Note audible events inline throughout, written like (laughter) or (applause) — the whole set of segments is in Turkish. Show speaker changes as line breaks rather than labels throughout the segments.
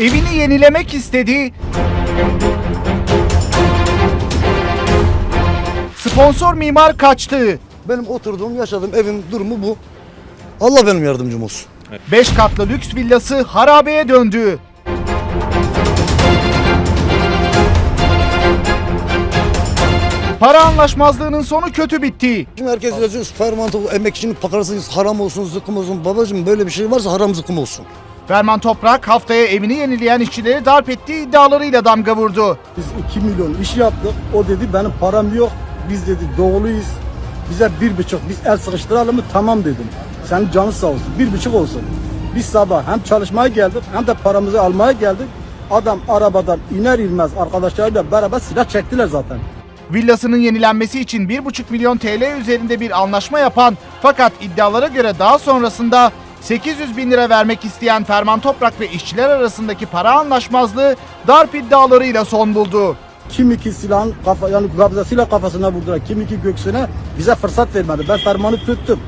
Evini yenilemek istedi. Sponsor mimar kaçtı.
Benim oturduğum, yaşadığım evin durumu bu. Allah benim yardımcım olsun.
5 katlı lüks villası harabeye döndü. Para anlaşmazlığının sonu kötü bitti.
Şimdi herkes yazıyor, fermanto emekçinin pakarasınız, haram olsun, zıkkım olsun. Babacığım böyle bir şey varsa haram zıkkım olsun.
Ferman Toprak haftaya evini yenileyen işçileri darp ettiği iddialarıyla damga vurdu.
Biz 2 milyon iş yaptık. O dedi benim param yok. Biz dedi doğuluyuz. Bize bir buçuk biz el sıkıştıralım mı? Tamam dedim. Senin canın sağ olsun. Bir buçuk olsun. Biz sabah hem çalışmaya geldik hem de paramızı almaya geldik. Adam arabadan iner inmez arkadaşlarıyla beraber silah çektiler zaten.
Villasının yenilenmesi için 1,5 milyon TL üzerinde bir anlaşma yapan fakat iddialara göre daha sonrasında 800 bin lira vermek isteyen Ferman Toprak ve işçiler arasındaki para anlaşmazlığı darp iddialarıyla son buldu.
Kim iki silahın kafa, yani kabzasıyla kafasına vurdular. Kim iki göğsüne bize fırsat vermedi. Ben fermanı tuttum.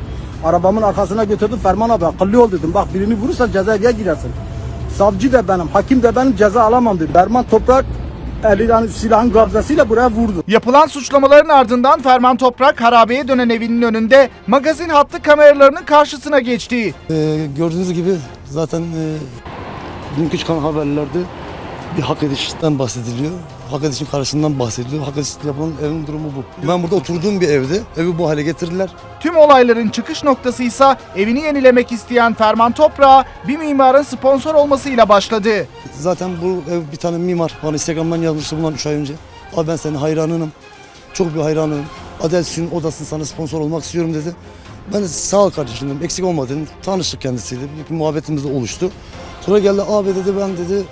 Arabamın arkasına götürdüm. Ferman abi akıllı ol dedim. Bak birini vurursan cezaevine girersin. Savcı da benim, hakim de benim ceza alamam dedi. Ferman toprak eli yani silahın kabzasıyla buraya vurdu.
Yapılan suçlamaların ardından Ferman Toprak harabeye dönen evinin önünde magazin hattı kameralarının karşısına geçti.
Ee, gördüğünüz gibi zaten e, dünkü çıkan haberlerde bir hak edişten bahsediliyor. Hak edişin karşısından bahsediliyor. Hak ediş yapılan evin durumu bu. Ben burada oturduğum bir evde. Evi bu hale getirdiler.
Tüm olayların çıkış noktası ise evini yenilemek isteyen Ferman Toprak'a bir mimarın sponsor olmasıyla başladı.
Zaten bu ev bir tane mimar bana Instagram'dan yazmıştı bundan 3 ay önce. Abi ben senin hayranınım. Çok bir hayranınım. Adelsu'nun odasını sana sponsor olmak istiyorum dedi. Ben de sağ ol kardeşim dedim. Eksik olma dedim. Tanıştık kendisiyle. Bir muhabbetimiz de oluştu. Sonra geldi abi dedi ben dedi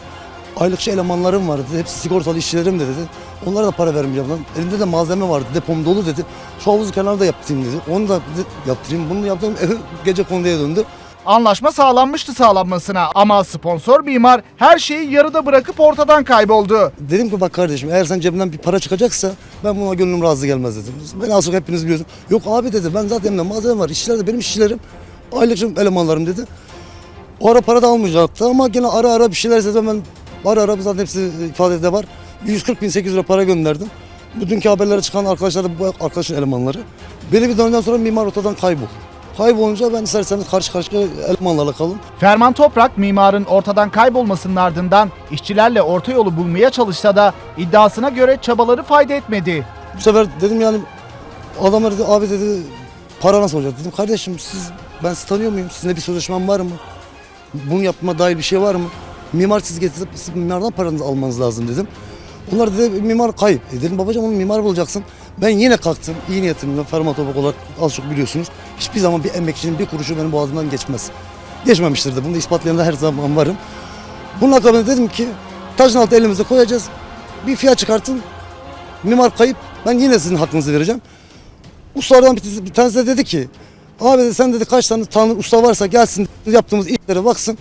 aylıkçı elemanlarım var dedi. Hepsi sigortalı işçilerim de dedi. Onlara da para vermeyeceğim lan. Elimde de malzeme vardı. Depom dolu dedi. Şu havuzu kenarda yaptırayım dedi. Onu da dedi, yaptırayım. Bunu yaptım. Ev gece konuya döndü.
Anlaşma sağlanmıştı sağlanmasına ama sponsor mimar her şeyi yarıda bırakıp ortadan kayboldu.
Dedim ki bak kardeşim eğer sen cebinden bir para çıkacaksa ben buna gönlüm razı gelmez dedim. Ben az çok hepiniz biliyorsunuz. Yok abi dedi ben zaten elimde malzeme var. İşçiler de benim işçilerim. Aylık elemanlarım dedi. O ara para da almayacaktı ama gene ara ara bir şeyler istedi. Ben ara ara zaten hepsi ifadede var. 140 bin 800 lira para gönderdim. Bu dünkü haberlere çıkan arkadaşlar da bu arkadaşın elemanları. Belli bir dönemden sonra mimar ortadan kayboldu. Kaybolunca ben isterseniz karşı karşıya elemanlarla kalın.
Ferman Toprak mimarın ortadan kaybolmasının ardından işçilerle orta yolu bulmaya çalışsa da iddiasına göre çabaları fayda etmedi.
Bu sefer dedim yani adamlar dedi abi dedi para nasıl olacak dedim kardeşim siz ben sizi tanıyor muyum sizinle bir sözleşmem var mı bunu yapma dair bir şey var mı mimar siz getirip siz mimardan paranızı almanız lazım dedim. Onlar dedi mimar kayıp. E dedim babacığım onu mimar bulacaksın. Ben yine kalktım iyi niyetimle ferma topak olarak az çok biliyorsunuz. Hiçbir zaman bir emekçinin bir kuruşu benim boğazımdan geçmez. Geçmemiştir de bunu da ispatlayan da her zaman varım. Bunun akabinde dedim ki taşın altı elimize koyacağız. Bir fiyat çıkartın. Mimar kayıp. Ben yine sizin hakkınızı vereceğim. Ustalardan bir, bir tanesi de dedi ki abi dedi sen dedi kaç tane tanrı usta varsa gelsin yaptığımız işlere baksın.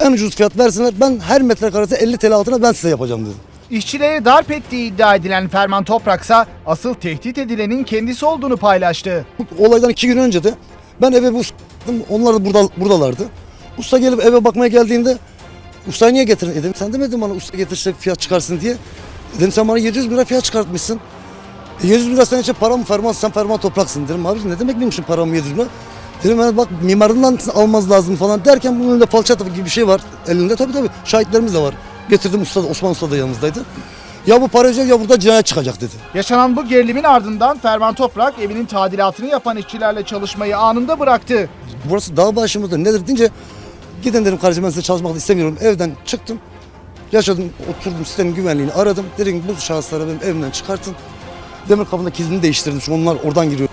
En ucuz fiyat versinler. Ben her metrekaresi 50 TL altına ben size yapacağım dedi.
İşçileri darp ettiği iddia edilen Ferman Topraksa asıl tehdit edilenin kendisi olduğunu paylaştı.
Olaydan iki gün önce de ben eve bu onlar da burada, buradalardı. Usta gelip eve bakmaya geldiğinde ustayı niye getirdin? E dedim sen demedin bana usta getirsek fiyat çıkarsın diye. Dedim sen bana 700 lira fiyat çıkartmışsın. E 700 lira senin için para mı ferman sen ferman topraksın dedim. Abi ne demek benim için param 700 lira? Dedim ben bak mimarından almaz lazım falan derken bunun önünde falçata gibi bir şey var elinde. Tabii tabii şahitlerimiz de var. Getirdim usta, Osman Usta da yanımızdaydı. Ya bu para ödeyecek ya burada cinayet çıkacak dedi.
Yaşanan bu gerilimin ardından Ferman Toprak evinin tadilatını yapan işçilerle çalışmayı anında bıraktı.
burası dağ başımızda nedir deyince gidin dedim kardeşim ben size çalışmak istemiyorum. Evden çıktım. Yaşadım, oturdum sitenin güvenliğini aradım. Dedim bu şahısları benim evimden çıkartın. Demir kapında kilidini değiştirdim çünkü onlar oradan giriyordu.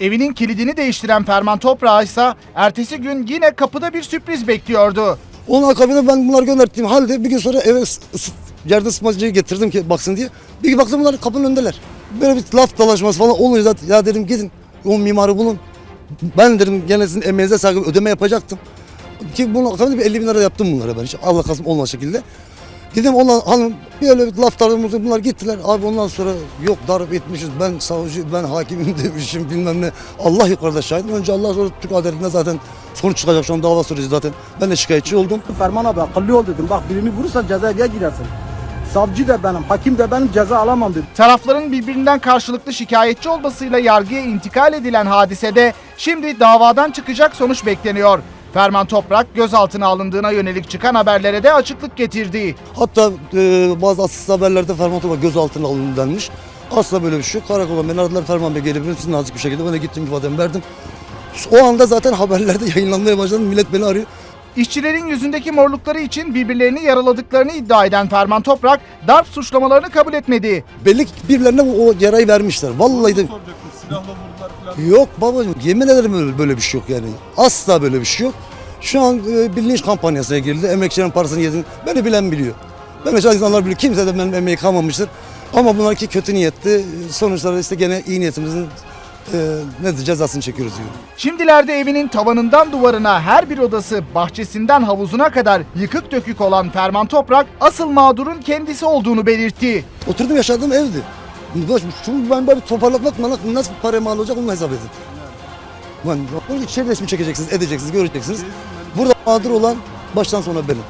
Evinin kilidini değiştiren Ferman Toprak ise ertesi gün yine kapıda bir sürpriz bekliyordu.
Onun akabinde ben bunları gönderdiğim halde bir gün sonra eve yerde ısıtmacıyı getirdim ki baksın diye. Bir gün baktım bunlar kapının önündeler. Böyle bir laf dalaşması falan olunca zaten ya dedim gidin o mimarı bulun. Ben dedim gene sizin emeğinize saygı ödeme yapacaktım. Ki bunun akabinde bir 50 bin lira yaptım bunlara ben hiç Allah kasım olmaz şekilde. Dedim ondan hanım bir öyle bir laf tarzımızda bunlar gittiler. Abi ondan sonra yok darp etmişiz ben savcı ben hakimim (laughs) demişim bilmem ne. Allah yukarıda şahit. Önce Allah sonra Türk adaletinde zaten Sonuç çıkacak şu an dava süreci zaten. Ben de şikayetçi oldum.
Ferman abi akıllı ol dedim. Bak birini vurursan cezaya girersin. Savcı da benim, hakim de benim ceza alamam dedim.
Tarafların birbirinden karşılıklı şikayetçi olmasıyla yargıya intikal edilen hadisede şimdi davadan çıkacak sonuç bekleniyor. Ferman Toprak gözaltına alındığına yönelik çıkan haberlere de açıklık getirdi.
Hatta e, bazı asıl haberlerde Ferman Toprak gözaltına alındı denmiş. Asla böyle bir şey yok. Karakola beni aradılar Ferman Bey gelebilir nazik bir şekilde. Ben de gittim ifademi verdim. O anda zaten haberlerde (laughs) yayınlanmaya başladı. Millet beni arıyor.
İşçilerin yüzündeki morlukları için birbirlerini yaraladıklarını iddia eden Ferman Toprak darp suçlamalarını kabul etmedi.
Belli ki birilerine o yarayı vermişler. Vallahi de... Yok babacığım yemin ederim öyle, böyle bir şey yok yani. Asla böyle bir şey yok. Şu an e, bir linç kampanyasına girildi. Emekçilerin parasını yedin. Beni bilen biliyor. Ben mesela insanlar biliyor. Kimse de benim emeği kalmamıştır. Ama bunlar ki kötü niyetli. Sonuçları işte gene iyi niyetimizin e, ne cezasını çekiyoruz diyor.
Şimdilerde evinin tavanından duvarına her bir odası bahçesinden havuzuna kadar yıkık dökük olan Ferman Toprak asıl mağdurun kendisi olduğunu belirtti.
Oturdum yaşadığım evdi. Şunu ben böyle toparlatmak bana nasıl para mal olacak onu hesap edin. Ben, içeri resmi çekeceksiniz, edeceksiniz, göreceksiniz. Burada mağdur olan baştan sona benim.